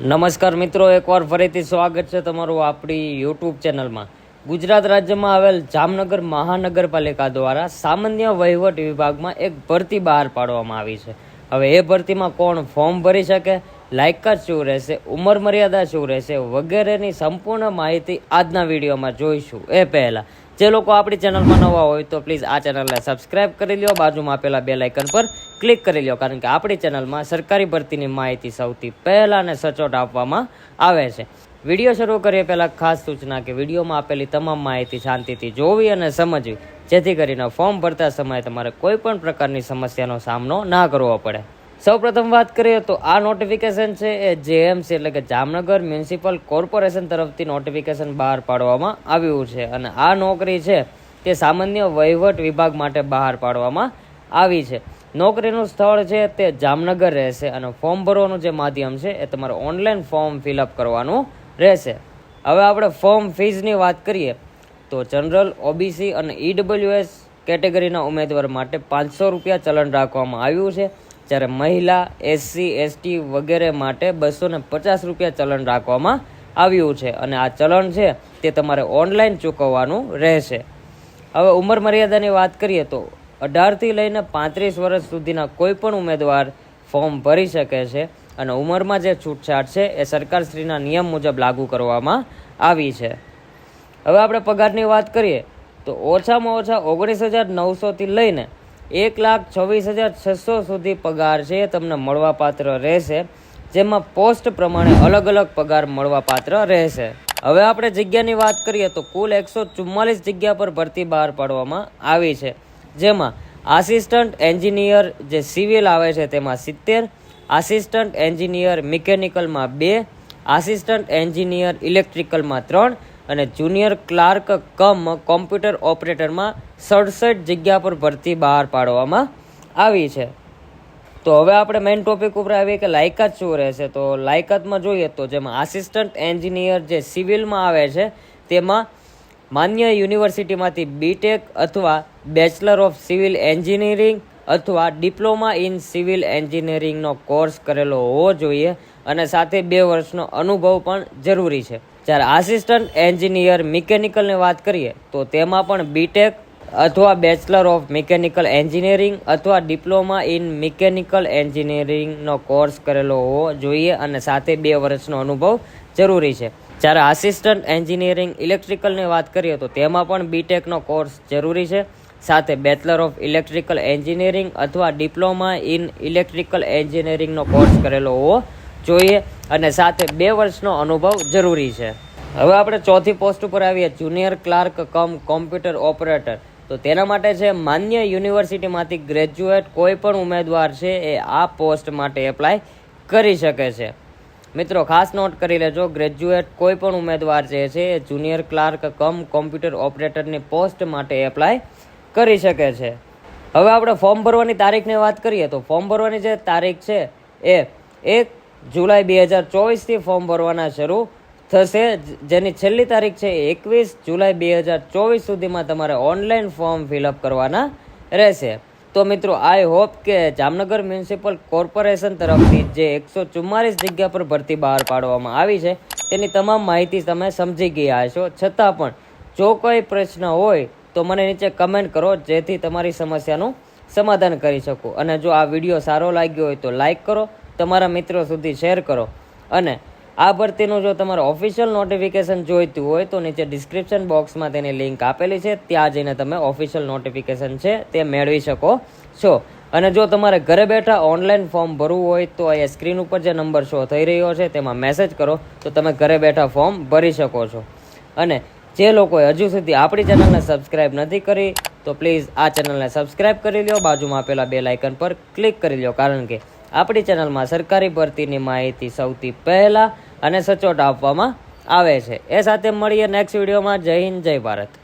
નમસ્કાર મિત્રો, એકવાર ફરીથી સ્વાગત છે તમારું આપણી યુટ્યુબ ચેનલમાં. ગુજરાત રાજ્યમાં આવેલ જામનગર મહાનગરપાલિકા દ્વારા સામાન્ય વહીવટ વિભાગમાં એક ભરતી બહાર પાડવામાં આવી છે. હવે એ ભરતીમાં કોણ ફોર્મ ભરી શકે, લાયકાત શું રહેશે, ઉંમર મર્યાદા શું રહેશે વગેરેની સંપૂર્ણ માહિતી આજના વિડીયોમાં જોઈશું. એ પહેલાં જે લોકો આપણી ચેનલમાં નવા હોય તો પ્લીઝ આ ચેનલને સબસ્ક્રાઇબ કરી લ્યો. બાજુમાં આપેલા બે લાઇકન પર ક્લિક કરી લ્યો, કારણ કે આપણી ચેનલમાં સરકારી ભરતીની માહિતી સૌથી પહેલાં અને સચોટ આપવામાં આવે છે. વીડિયો શરૂ કરીએ પહેલાં ખાસ સૂચના કે વિડીયોમાં આપેલી તમામ માહિતી શાંતિથી જોવી અને સમજવી, જેથી કરીને ફોર્મ ભરતા સમયે તમારે કોઈ પણ પ્રકારની સમસ્યાનો સામનો ના કરવો પડે. સૌપ્રથમ વાત કરીએ તો આ નોટિફિકેશન છે એ જેએમસી એટલે કે જામનગર મ્યુનિસિપલ કોર્પોરેશન તરફથી નોટિફિકેશન બહાર પાડવામાં આવ્યું છે અને આ નોકરી છે તે સામાન્ય વહીવટ વિભાગ માટે બહાર પાડવામાં આવી છે. નોકરીનું સ્થળ છે તે જામનગર રહેશે અને ફોર્મ ભરવાનું જે માધ્યમ છે એ તમારે ઓનલાઈન ફોર્મ ફિલઅપ કરવાનું રહેશે. હવે આપણે ફોર્મ ફીઝની વાત કરીએ તો જનરલ, ઓબીસી અને ઈડબ્લ્યુએસ કેટેગરીના ઉમેદવાર માટે પાંચસો રૂપિયા ચલણ રાખવામાં આવ્યું છે. જ્યારે મહિલા એસસી એસટી વગેરે માટે બસો ને પચાસ રૂપિયા ચલણ રાખવામાં આવ્યું છે. અને આ ચલણ છે તે તમારે ઓનલાઈન ચૂકવવાનું રહેશે. હવે ઉંમર મર્યાદાની વાત કરીએ તો અઢારથી લઈને પાંત્રીસ વર્ષ સુધીના કોઈ પણ ઉમેદવાર ફોર્મ ભરી શકે છે અને ઉંમરમાં જે છૂટછાટ છે એ સરકારશ્રીના નિયમ મુજબ લાગુ કરવામાં આવી છે. હવે આપણે પગારની વાત કરીએ તો ઓછામાં ઓછા ઓગણીસ હજાર નવસોથી લઈને એક લાખ છવ્વીસ હજાર છસો સુધી પગાર છે, એ તમને મળવાપાત્ર રહેશે. જેમાં પોસ્ટ પ્રમાણે અલગ અલગ પગાર મળવાપાત્ર રહેશે. હવે આપણે જગ્યાની વાત કરીએ તો કુલ એકસો ચુમ્માલીસ જગ્યા પર ભરતી બહાર પાડવામાં આવી છે. જેમાં આસિસ્ટન્ટ એન્જિનિયર જે સિવિલ આવે છે તેમાં સિત્તેર, આસિસ્ટન્ટ એન્જિનિયર મિકેનિકલમાં બે, આસિસ્ટન્ટ એન્જિનિયર ઇલેક્ટ્રિકલમાં ત્રણ અને જુનિયર ક્લાર્ક કમ કોમ્પ્યુટર ઓપરેટરમાં સડસઠ જગ્યા પર ભરતી બહાર પાડવામાં આવી છે. તો હવે આપણે મેઇન ટોપિક ઉપર આવીએ કે લાયકાત શું રહેશે? તો લાયકાતમાં જોઈએ તો જેમાં આસિસ્ટન્ટ એન્જિનિયર જે સિવિલમાં આવે છે, તેમાં માન્ય યુનિવર્સિટીમાંથી બીટેક અથવા બેચલર ઓફ સિવિલ એન્જિનિયરિંગ અથવા ડિપ્લોમા ઇન સિવિલ એન્જિનિયરિંગનો કોર્સ કરેલો હોવો જોઈએ અને સાથે બે વર્ષનો અનુભવ પણ જરૂરી છે. જ્યારે આસિસ્ટન્ટ એન્જિનિયર મિકેનિકલની વાત કરીએ, તો તેમાં પણ બીટેક અથવા બેચલર ઓફ મિકેનિકલ એન્જિનિયરિંગ અથવા ડિપ્લોમા ઇન મિકેનિકલ એન્જિનિયરિંગનો કોર્સ કરેલો હોવો જોઈએ અને સાથે બે વર્ષનો અનુભવ જરૂરી છે. જ્યારે આસિસ્ટન્ટ એન્જિનિયરિંગ ઇલેક્ટ્રિકલની વાત કરીએ, તો તેમાં પણ બીટેકનો કોર્સ જરૂરી છે. સાથે બેચલર ઓફ ઇલેક્ટ્રિકલ એન્જિનિયરિંગ અથવા ડિપ્લોમા ઇન ઇલેક્ટ્રિકલ એન્જિનિયરિંગનો કોર્સ કરેલો હોવો જોઈએ. અને સાથે બે વર્ષનો અનુભવ જરૂરી છે. હવે આપણે ચોથી પોસ્ટ ઉપર આવીએ. Junior clerk cum computer operator. તો તેના માટે છે, માન્ય યુનિવર્સિટીમાંથી ગ્રેજ્યુએટ કોઈ પણ ઉમેદવાર છે, એ આ પોસ્ટ માટે એપ્લાય કરી શકે છે. મિત્રો, ખાસ નોટ કરી લેજો, ગ્રેજ્યુએટ કોઈ પણ ઉમેદવાર જે છે, એ જુનિયર ક્લાર્ક કમ કોમ્પ્યુટર ઓપરેટરની પોસ્ટ માટે એપ્લાય કરી શકે છે. હવે આપણે ફોર્મ ભરવાની તારીખની વાત કરીએ, તો ફોર્મ ભરવાની જે તારીખ છે, એ એક જુલાઈ બે હજાર ચોવીસથી ફોર્મ ભરવાના શરૂ થશે. જેની છેલ્લી તારીખ છે એકવીસ જુલાઈ બે હજાર ચોવીસ સુધીમાં તમારે ઓનલાઈન ફોર્મ ફિલઅપ કરવાના રહેશે. તો મિત્રો, આઈ હોપ કે જામનગર મ્યુનિસિપલ કોર્પોરેશન તરફથી જે એકસો ચુમ્માલીસ જગ્યા પર ભરતી બહાર પાડવામાં આવી છે, તેની તમામ માહિતી તમે સમજી ગયા હશો. છતાં પણ જો કોઈ પ્રશ્ન હોય તો મને નીચે કમેન્ટ કરો, જેથી તમારી સમસ્યાનું સમાધાન કરી શકું. અને જો આ વીડિયો સારો લાગ્યો હોય તો લાઈક કરો તમારા મિત્રો સુધી શેર કરો. અને આ ભરતીનું જો તમારે ઓફિશિયલ નોટિફિકેશન જોઈતું હોય તો નીચે ડિસ્ક્રિપ્શન બોક્સમાં તેની લિંક આપેલી છે. ત્યાં જઈને તમે ઓફિશિયલ નોટિફિકેશન છે તે મેળવી શકો છો. અને જો તમારે ઘરે બેઠા ઓનલાઈન ફોર્મ ભરવું હોય તો અહીંયા સ્ક્રીન ઉપર જે નંબર શો થઈ રહ્યો છે તેમાં મેસેજ કરો તો તમે ઘરે બેઠા ફોર્મ ભરી શકો છો. અને જે લોકોએ હજુ સુધી આપણી ચેનલને સબસ્ક્રાઈબ નથી કરી તો પ્લીઝ આ ચેનલને સબસ્ક્રાઇબ કરી લ્યો. બાજુમાં આપેલા બે લાઇકન પર ક્લિક કરી લ્યો, કારણ કે આપણી ચેનલમાં સરકારી ભરતીની માહિતી સૌથી પહેલાં અને સચોટ આપવામાં આવે છે. એ સાથે મળીએ નેક્સ્ટ વિડીયોમાં જય હિન્દ, જય ભારત.